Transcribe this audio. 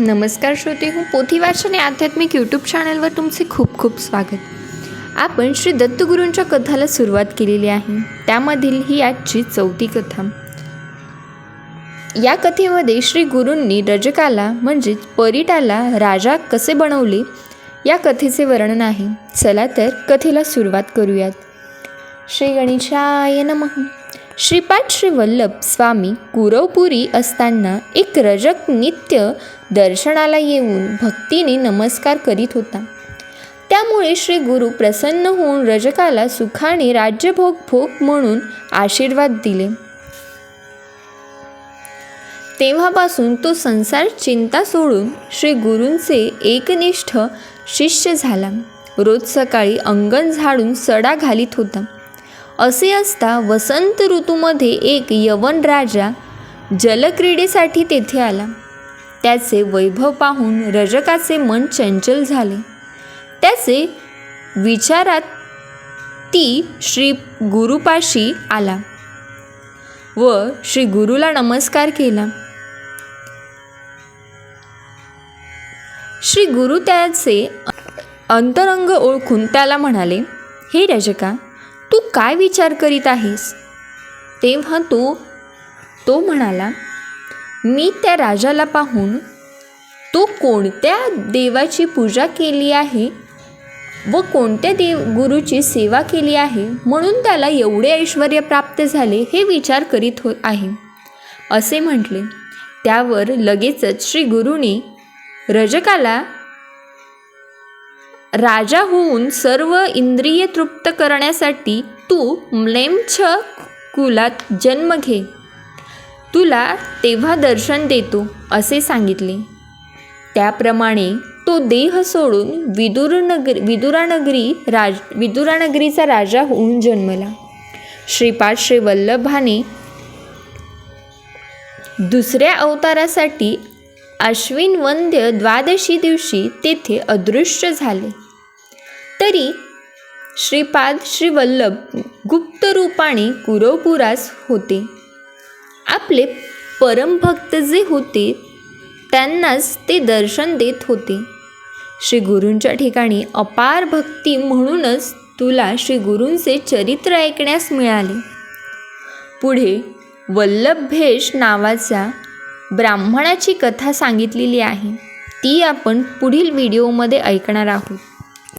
नमस्कार श्रोते हो पोथी वाचन या आध्यात्मिक यूट्यूब चॅनलवर तुमचे खूप खूप स्वागत. आपण श्री दत्तगुरूंच्या कथाला सुरुवात केलेली आहे. त्यामधील ही आजची चौथी कथा. या कथेमध्ये श्री गुरूंनी रजकाला म्हणजेच परीटाला राजा कसे बनवले या कथेचे वर्णन आहे. चला तर कथेला सुरुवात करूयात. श्री गणेशाय नमः. श्रीपाद श्री वल्लभ स्वामी कुरवपुरी असताना एक रजक नित्य दर्शनाला येऊन भक्तीने नमस्कार करीत होता. त्यामुळे श्री गुरु प्रसन्न होऊन रजकाला सुखाने राज्यभोग भोग म्हणून आशीर्वाद दिले. तेव्हापासून तो संसार चिंता सोडून श्री गुरूंचे एकनिष्ठ शिष्य झाला. रोज सकाळी अंगण झाडून सडा घालीत होता. असे असता वसंत ऋतूमध्ये एक यवन राजा जलक्रीडेसाठी तेथे आला. त्याचे वैभव पाहून रजकाचे मन चंचल झाले. त्याचे विचारात ती श्री गुरुपाशी आला व श्री गुरुला नमस्कार केला. श्री गुरु त्याचे अंतरंग ओळखून त्याला म्हणाले हे रजका तू काय विचार करीत आहेस? तेव्हा तो तो म्हणाला मी त्या राजाला पाहून तो कोणत्या देवाची पूजा केली आहे व कोणत्या देव गुरुची सेवा केली आहे म्हणून त्याला एवढे ऐश्वर प्राप्त झाले हे विचार करीत हो आहे. असे म्हटले. त्यावर लगेचच श्री गुरुने रजकाला राजा होऊन सर्व इंद्रिय तृप्त करण्यासाठी तू म्लेमछ कुलात जन्म घे. तुला तेव्हा दर्शन देतो असे सांगितले. त्याप्रमाणे तो देह सोडून विदुर नगर विदुरानगरी राज विदुरानगरीचा राजा होऊन जन्मला. श्रीपाद श्री वल्लभाने दुसऱ्या अवतारासाठी अश्विन वंद्य द्वादशी दिवशी तेथे अदृश्य झाले. तरी श्रीपाद श्रीवल्लभ गुप्त रूपाने कुरवपुरास होते. आपले परमभक्त जे होते त्यांनाच ते दर्शन देत होते. श्री गुरूंच्या ठिकाणी अपार भक्ती म्हणूनच तुला श्री गुरूंचे चरित्र ऐकण्यास मिळाले. पुढे वल्लभेश नावाचा ब्राह्मणाची कथा सांगितलेली आहे. ती आपण पुढील व्हिडिओमध्ये ऐकणार आहोत.